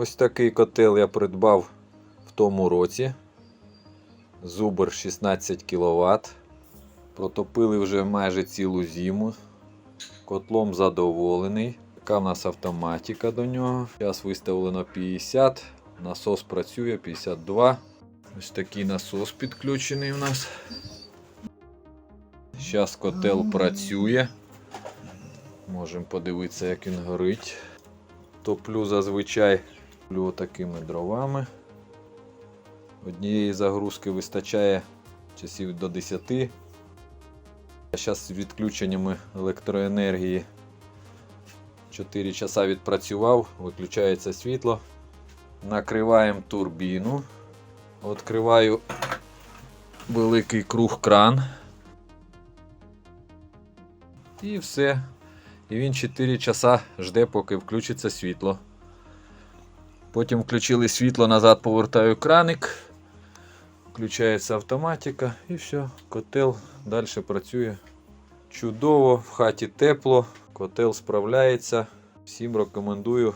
Ось такий котел я придбав в тому році. Зубр 16 кВт. Протопили вже майже цілу зиму. Котлом задоволений. Така в нас автоматика до нього. Зараз виставлено 50. Насос працює 52. Ось такий насос підключений у нас. Зараз котел працює. Можемо подивитися, як він горить. Топлю зазвичай топлю такими дровами. Однієї загрузки вистачає часів до 10. А зараз з відключеннями електроенергії 4 часа відпрацював, виключається світло. Накриваємо турбіну. Відкриваю великий круг кран. І все. І він 4 часа жде, поки включиться світло. Потім включили світло, назад повертаю краник. Включається автоматика і все, котел далі працює. Чудово, в хаті тепло, котел справляється. Всім рекомендую